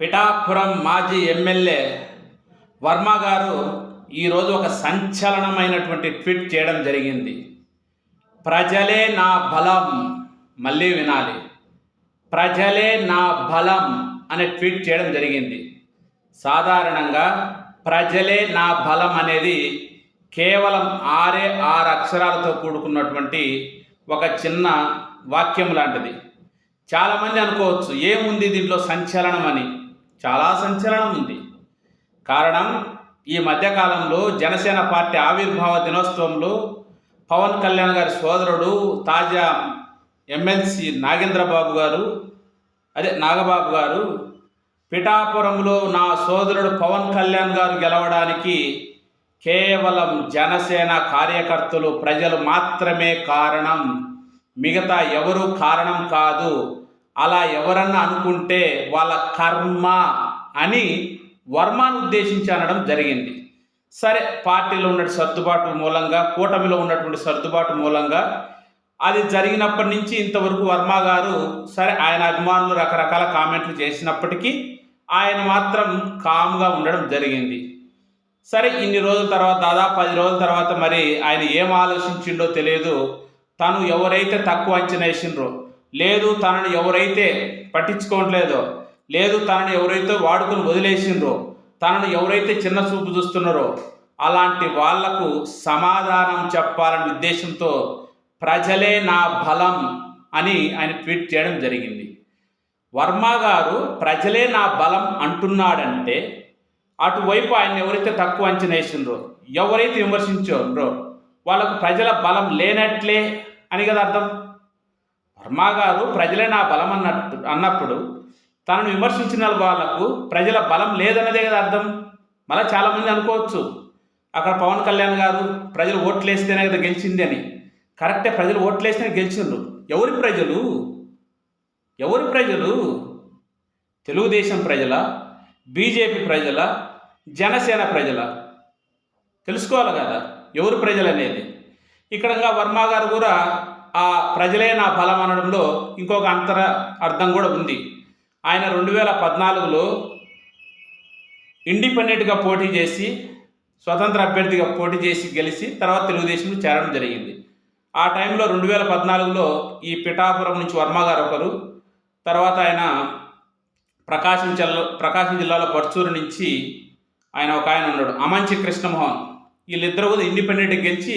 పిఠాపురం మాజీ ఎమ్మెల్యే వర్మ గారు ఈరోజు ఒక సంచలనమైనటువంటి ట్వీట్ చేయడం జరిగింది. ప్రజలే నా బలం మళ్ళీ వినాలి. ప్రజలే నా బలం అనే ట్వీట్ చేయడం జరిగింది. సాధారణంగా ప్రజలే నా బలం అనేది కేవలం ఆరే ఆరు అక్షరాలతో కూడుకున్నటువంటి ఒక చిన్న వాక్యం లాంటిది. చాలామంది అనుకోవచ్చు ఏముంది దీంట్లో సంచలనం అని? చాలా సంచలనం ఉంది. కారణం ఈ మధ్యకాలంలో జనసేన పార్టీ ఆవిర్భావ దినోత్సవంలో పవన్ కళ్యాణ్ గారి సోదరుడు తాజా ఎమ్మెల్సీ నాగేంద్రబాబు గారు అదే నాగబాబు గారు పిఠాపురంలో నా సోదరుడు పవన్ కళ్యాణ్ గారు గెలవడానికి కేవలం జనసేన కార్యకర్తలు ప్రజలు మాత్రమే కారణం. మిగతా ఎవరు కారణం కాదు. అలా ఎవరన్నా అనుకుంటే వాళ్ళ కర్మ అని వర్మను ఉద్దేశించి అనడం జరిగింది. సరే పార్టీలో ఉన్న సర్దుబాటు మూలంగా కూటమిలో ఉన్నటువంటి సర్దుబాటు మూలంగా అది జరిగినప్పటి నుంచి ఇంతవరకు వర్మ గారు సరే ఆయన అభిమానులు రకరకాల కామెంట్లు చేసినప్పటికీ ఆయన మాత్రం కామ్గా ఉండడం జరిగింది. సరే ఇన్ని రోజుల తర్వాత దాదాపు పది రోజుల తర్వాత మరి ఆయన ఏం ఆలోచించిండో తెలియదు. తను ఎవరైతే తక్కువ అంచనా వేసిండ్రో లేదు తనని ఎవరైతే పట్టించుకోవట్లేదో లేదు తనని ఎవరైతే వాడుకొని వదిలేసిండ్రో తనను ఎవరైతే చిన్న చూపు చూస్తున్నారో అలాంటి వాళ్ళకు సమాధానం చెప్పాలనే ఉద్దేశంతో ప్రజలే నా బలం అని ఆయన ట్వీట్ చేయడం జరిగింది. వర్మ గారు ప్రజలే నా బలం అంటున్నాడంటే అటువైపు ఆయన ఎవరైతే తక్కువ అంచనా వేసిండ్రో ఎవరైతే విమర్శించారో వాళ్ళకు ప్రజల బలం లేనట్లే అని కదా అర్థం? వర్మ గారు ప్రజలే నా బలం అన్నట్టు అన్నప్పుడు తనను విమర్శించిన వాళ్ళకు ప్రజల బలం లేదన్నదే కదా అర్థం. మళ్ళీ చాలామంది అనుకోవచ్చు అక్కడ పవన్ కళ్యాణ్ గారు ప్రజలు ఓట్లు వేస్తేనే కదా గెలిచింది అని. కరెక్టే ప్రజలు ఓట్లు వేస్తేనే గెలిచిండ్రు ఎవరి ప్రజలు? ఎవరి ప్రజలు? తెలుగుదేశం ప్రజల బీజేపీ ప్రజల జనసేన ప్రజల. తెలుసుకోవాలి కదా ఎవరు ప్రజలు అనేది. ఇక్కడ ఇంకా వర్మ గారు కూడా ఆ ప్రజలే నా బలం అనడంలో ఇంకొక అంతర అర్థం కూడా ఉంది. ఆయన రెండు వేల పద్నాలుగులో ఇండిపెండెంట్గా పోటీ చేసి స్వతంత్ర అభ్యర్థిగా పోటీ చేసి గెలిచి తర్వాత తెలుగుదేశంలో చేరడం జరిగింది. ఆ టైంలో రెండు వేల పద్నాలుగులో ఈ పిఠాపురం నుంచి వర్మ గారు ఒకరు తర్వాత ఆయన ప్రకాశం జిల్లా ప్రకాశం జిల్లాలో పర్చూరు నుంచి ఆయన ఒక ఆయన ఉన్నాడు అమంచి కృష్ణమోహన్. వీళ్ళిద్దరూ కూడా ఇండిపెండెంట్ గెలిచి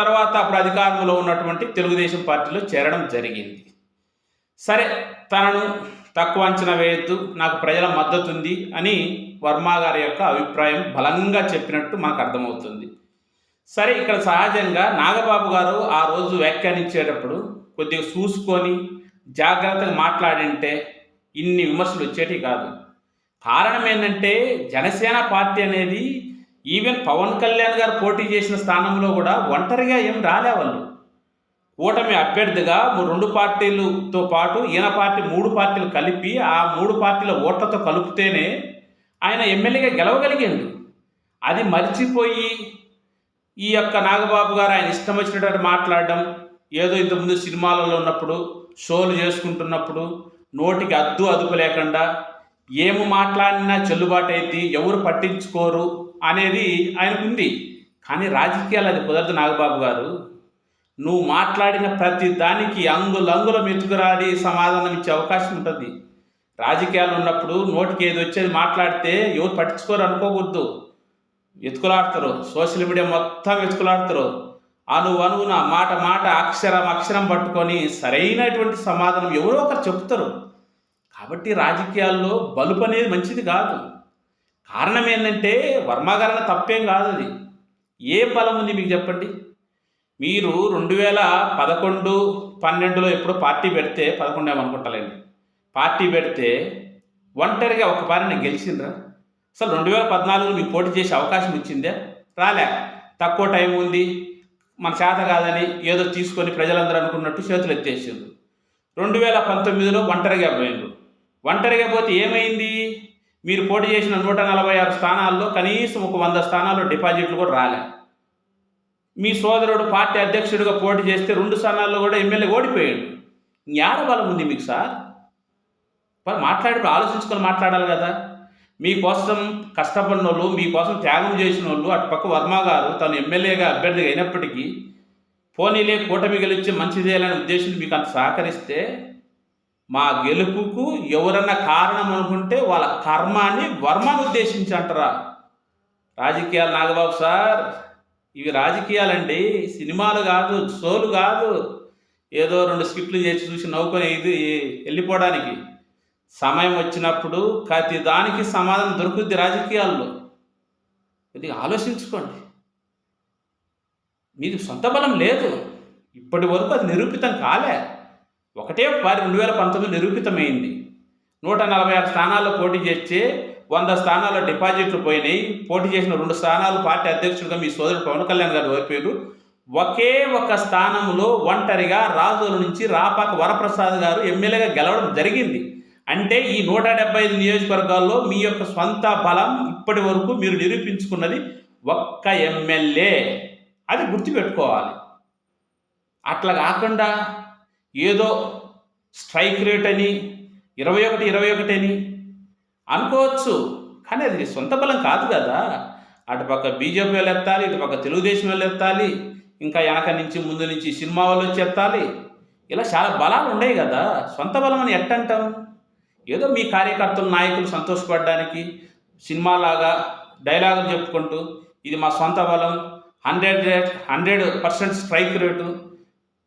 తర్వాత అప్పుడు అధికారంలో ఉన్నటువంటి తెలుగుదేశం పార్టీలో చేరడం జరిగింది. సరే తనను తక్కువ అంచనా వేయద్దు నాకు ప్రజల మద్దతు ఉంది అని వర్మ గారి యొక్క అభిప్రాయం బలంగా చెప్పినట్టు మనకు అర్థమవుతుంది. సరే ఇక్కడ సహజంగా నాగబాబు గారు ఆ రోజు వ్యాఖ్యానించేటప్పుడు కొద్దిగా చూసుకొని జాగ్రత్తగా మాట్లాడింటే ఇన్ని విమర్శలు వచ్చేటి కాదు. కారణం ఏంటంటే జనసేన పార్టీ అనేది ఈవెన్ పవన్ కళ్యాణ్ గారు పోటీ చేసిన స్థానంలో కూడా ఒంటరిగా ఏం రాలే వాళ్ళు. కూటమి అభ్యర్థిగా రెండు పార్టీలతో పాటు ఈయన పార్టీ మూడు పార్టీలు కలిపి ఆ మూడు పార్టీల ఓట్లతో కలుపుతేనే ఆయన ఎమ్మెల్యేగా గెలవగలిగాడు. అది మర్చిపోయి ఈ యొక్క నాగబాబు గారు ఆయన ఇష్టం వచ్చినట్టు మాట్లాడడం ఏదో ఇంతకుముందు సినిమాలలో ఉన్నప్పుడు షోలు చేసుకుంటున్నప్పుడు నోటికి అద్దు అదుపు లేకుండా ఏమి మాట్లాడినా చెల్లుబాటు అయితే ఎవరు పట్టించుకోరు అనేది ఆయనకు ఉంది కానీ రాజకీయాలు అది కుదరదు నాగబాబు గారు. నువ్వు మాట్లాడిన ప్రతి దానికి అంగులంగుల మెతుకురాడి సమాధానం ఇచ్చే అవకాశం ఉంటుంది. రాజకీయాలు ఉన్నప్పుడు నోటికి ఏది వచ్చేది మాట్లాడితే ఎవరు పట్టించుకోరు అనుకోకూడదు. వెతుకులాడతారు. సోషల్ మీడియా మొత్తం వెతుకులాడతారు. అను అనువున మాట మాట అక్షరం అక్షరం పట్టుకొని సరైనటువంటి సమాధానం ఎవరో ఒకరు చెప్తారు. కాబట్టి రాజకీయాల్లో బలుపు అనేది మంచిది కాదు. కారణం ఏంటంటే వర్మగారణ తప్పేం కాదు అది. ఏ బలం ఉంది మీకు చెప్పండి? మీరు రెండు వేల పదకొండు పన్నెండులో ఎప్పుడో పార్టీ పెడితే పదకొండు ఏమనుకుంటలేండి పార్టీ పెడితే ఒంటరిగా ఒక పారిన గెలిచిండ్రా? అసలు రెండు వేల పద్నాలుగులో మీకు పోటీ చేసే అవకాశం ఇచ్చిందే? రాలే. తక్కువ టైం ఉంది. మన చేత కాదని ఏదో తీసుకొని ప్రజలందరూ అనుకున్నట్టు చేతులు ఎత్తేసిండ్రు. రెండు వేల పంతొమ్మిదిలో ఒంటరిగా పోయిండ్రు. ఒంటరిగా పోతే ఏమైంది? మీరు పోటీ చేసిన నూట నలభై ఆరు స్థానాల్లో కనీసం ఒక వంద స్థానాల్లో డిపాజిట్లు కూడా రాలే. మీ సోదరుడు పార్టీ అధ్యక్షుడిగా పోటీ చేస్తే రెండు స్థానాల్లో కూడా ఎమ్మెల్యే ఓడిపోయాడు. జ్ఞాన బలం ఉంది మీకు సార్. మరి మాట్లాడేప్పుడు ఆలోచించుకొని మాట్లాడాలి కదా. మీకోసం కష్టపడిన వాళ్ళు మీకోసం త్యాగం చేసిన వాళ్ళు అటు పక్క వర్మ గారు తను ఎమ్మెల్యేగా అభ్యర్థిగా అయినప్పటికీ పోనీలే కూటమి గెలిచి మంచి చేయాలనే ఉద్దేశం మీకు అంత సహకరిస్తే మా గెలుపుకు ఎవరన్నా కారణం అనుకుంటే వాళ్ళ కర్మాన్ని వర్మను ఉద్దేశించి అంటారా రాజకీయాలు నాగబాబు సార్ ఇవి రాజకీయాలండి. సినిమాలు కాదు షోలు కాదు. ఏదో రెండు స్కిట్లు చేసి చూసి నవ్వుకొని ఇది వెళ్ళిపోవడానికి. సమయం వచ్చినప్పుడు ప్రతి దానికి సమాధానం దొరుకుద్ది రాజకీయాల్లో. ఇది ఆలోచించుకోండి. మీది సొంత బలం లేదు. ఇప్పటి వరకు అది నిరూపితం కాలే. ఒకటే వారి రెండు వేల పంతొమ్మిది నిరూపితమైంది. నూట నలభై ఆరు స్థానాల్లో పోటీ చేస్తే వంద స్థానాల్లో డిపాజిట్లు పోయినాయి. పోటీ చేసిన రెండు స్థానాలు పార్టీ అధ్యక్షుడిగా మీ సోదరుడు పవన్ కళ్యాణ్ గారు ఓడిపోయారు. ఒకే ఒక స్థానంలో ఒంటరిగా రాజుల నుంచి రాపాక వరప్రసాద్ గారు ఎమ్మెల్యేగా గెలవడం జరిగింది. అంటే ఈ నూట డెబ్బై ఐదు నియోజకవర్గాల్లో మీ యొక్క సొంత బలం ఇప్పటి వరకు మీరు నిరూపించుకున్నది ఒక్క ఎమ్మెల్యే. అది గుర్తుపెట్టుకోవాలి. అట్లా కాకుండా ఏదో స్ట్రైక్ రేట్ అని ఇరవై ఒకటి ఇరవై ఒకటి అని అనుకోవచ్చు. కానీ అది సొంత బలం కాదు కదా. అటుపక్క బీజేపీ వాళ్ళు ఎత్తాలి ఇటుపక్క తెలుగుదేశం వాళ్ళు ఎత్తాలి ఇంకా వెనక నుంచి ముందు నుంచి సినిమా వాళ్ళు వచ్చి ఎత్తాలి. ఇలా చాలా బలాలు ఉన్నాయి కదా. సొంత బలం అని ఎట్టంటాం? ఏదో మీ కార్యకర్తలు నాయకులు సంతోషపడడానికి సినిమాలాగా డైలాగులు చెప్పుకుంటూ ఇది మా సొంత బలం hundred rate hundred percent strike rate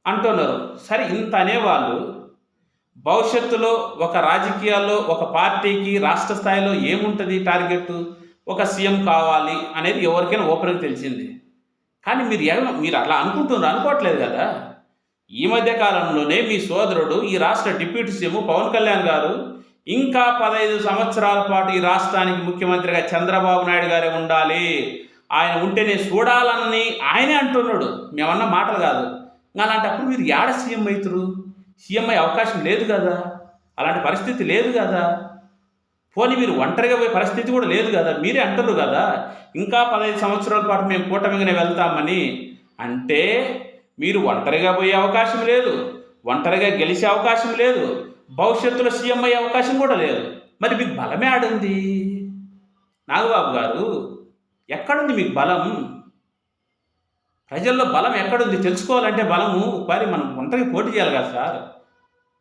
అంటున్నారు. సరే ఇంత అనేవాళ్ళు భవిష్యత్తులో ఒక రాజకీయాల్లో ఒక పార్టీకి రాష్ట్ర స్థాయిలో ఏముంటుంది టార్గెట్ ఒక సీఎం కావాలి అనేది ఎవరికైనా ఓపెన్గా తెలిసింది. కానీ మీరు మీరు అలా అనుకుంటున్నారు అనుకోవట్లేదు కదా. ఈ మధ్య కాలంలోనే మీ సోదరుడు ఈ రాష్ట్ర డిప్యూటీ సీఎం పవన్ కళ్యాణ్ గారు ఇంకా పదహైదు సంవత్సరాల పాటు ఈ రాష్ట్రానికి ముఖ్యమంత్రిగా చంద్రబాబు నాయుడు గారే ఉండాలి. ఆయన ఉంటేనే చూడాలని ఆయనే అంటున్నాడు. మేమన్న మాటలు కాదు. అలాంటప్పుడు మీరు ఏడ సీఎం అవుతారు సీఎం అయ్యే అవకాశం లేదు కదా? అలాంటి పరిస్థితి లేదు కదా? పోనీ మీరు ఒంటరిగా పోయే పరిస్థితి కూడా లేదు కదా? మీరే అంటారు కదా? ఇంకా పదహైదు సంవత్సరాల పాటు మేము కూటమిగానే వెళ్తామని. అంటే మీరు ఒంటరిగా పోయే అవకాశం లేదు. ఒంటరిగా గెలిచే అవకాశం లేదు. భవిష్యత్తులో సీఎం అయ్యే అవకాశం కూడా లేదు. మరి మీకు బలమే ఆడుంది నాగబాబు గారు ఎక్కడుంది మీకు బలం? ప్రజల్లో బలం ఎక్కడుంది? తెలుసుకోవాలంటే బలము ఒకసారి మనం ఒంటరికి పోటీ చేయాలి కదా సార్.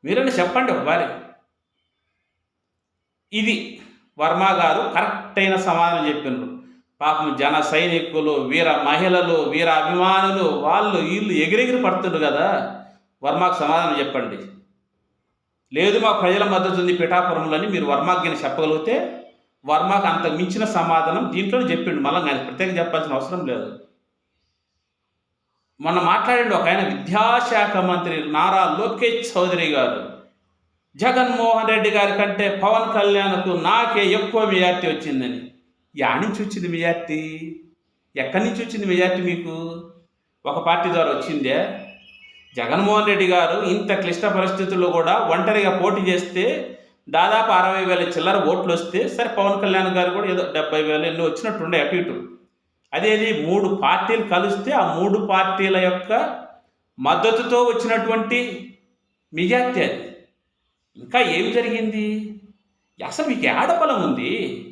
మీరైనా చెప్పండి ఒకసారి. ఇది వర్మ గారు కరెక్ట్ అయిన సమాధానం చెప్పిండ్రు పాపం జన సైనికులు వీర మహిళలు వీర అభిమానులు వాళ్ళు వీళ్ళు ఎగిరెగిరి పడుతుండ్రు కదా. వర్మకు సమాధానం చెప్పండి. లేదు మా ప్రజల మద్దతు ఉంది పిఠాపురంలో అని మీరు వర్మకి చెప్పగలిగితే వర్మకు అంత మించిన సమాధానం దీంట్లోనే చెప్పిండు. మళ్ళీ ఆయన ప్రత్యేకంగా చెప్పాల్సిన అవసరం లేదు. మొన్న మాట్లాడండి ఒక ఆయన విద్యాశాఖ మంత్రి నారా లోకేష్ చౌదరి గారు. జగన్మోహన్ రెడ్డి గారి కంటే పవన్ కళ్యాణ్కు నాకే ఎక్కువ మెజార్టీ వచ్చిందని. యా నుంచి వచ్చింది మెజార్టీ? ఎక్కడి నుంచి వచ్చింది మెజార్టీ మీకు? ఒక పార్టీ ద్వారా వచ్చిందే? జగన్మోహన్ రెడ్డి గారు ఇంత క్లిష్ట పరిస్థితుల్లో కూడా ఒంటరిగా పోటీ చేస్తే దాదాపు అరవై వేల చిల్లర ఓట్లు వస్తే సరే పవన్ కళ్యాణ్ గారు కూడా ఏదో డెబ్బై వేలు ఎన్నో వచ్చినట్టుండే అటు ఇటు. అదేది మూడు పార్టీలు కలిస్తే ఆ మూడు పార్టీల యొక్క మద్దతుతో వచ్చినటువంటి మెజార్టీ అది. ఇంకా ఏం జరిగింది? అసలు మీకు ఆడబలం ఉంది?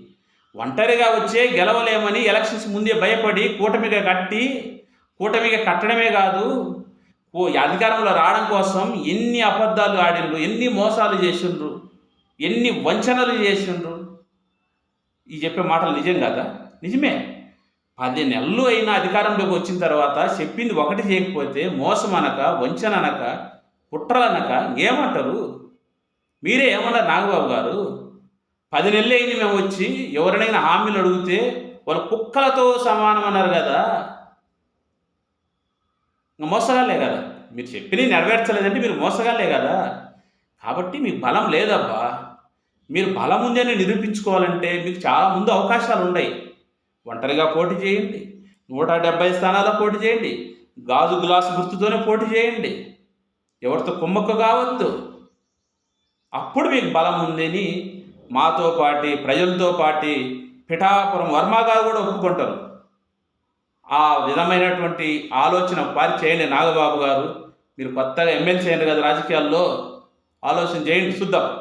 ఒంటరిగా వచ్చే గెలవలేమని ఎలక్షన్స్ ముందే భయపడి కూటమిగా కట్టి కూటమిగా కట్టడమే కాదు ఓ అధికారంలో రావడం కోసం ఎన్ని అబద్ధాలు ఆడిండ్రు ఎన్ని మోసాలు చేసిండ్రు ఎన్ని వంచనలు చేసిండ్రు? ఈ చెప్పే మాటలు నిజం కదా? నిజమే. పది నెలలు అయినా అధికారంలోకి వచ్చిన తర్వాత చెప్పింది ఒకటి చేయకపోతే మోసం అనక వంచన అనక కుట్రలనక ఏమంటారు? మీరే ఏమన్నారు నాగబాబు గారు? పది నెలలు అయింది మేము వచ్చి ఎవరినైనా హామీలు అడిగితే వాళ్ళు కుక్కలతో సమానం అన్నారు కదా. ఇంకా మోసగాలే కదా. మీరు చెప్పిన నెరవేర్చలేదంటే మీరు మోసగాలే కదా. కాబట్టి మీకు బలం లేదబ్బా. మీరు బలం ఉంది అని నిరూపించుకోవాలంటే మీకు చాలా ముందు అవకాశాలు ఉన్నాయి. ఒంటరిగా పోటీ చేయండి. నూట డెబ్బై స్థానాల పోటీ చేయండి. గాజు గ్లాసు గుర్తుతోనే పోటీ చేయండి. ఎవరితో కుమ్మక్క కావద్దు. అప్పుడు మీకు బలం ఉందని మాతో పాటి ప్రజలతో పాటి పిఠాపురం వర్మగారు కూడా ఒప్పుకుంటారు. ఆ విధమైనటువంటి ఆలోచన పారి చేయండి నాగబాబు గారు. మీరు కొత్తగా ఎమ్మెల్సీ అయ్యారు కదా రాజకీయాల్లో. ఆలోచన చేయండి చూద్దాం.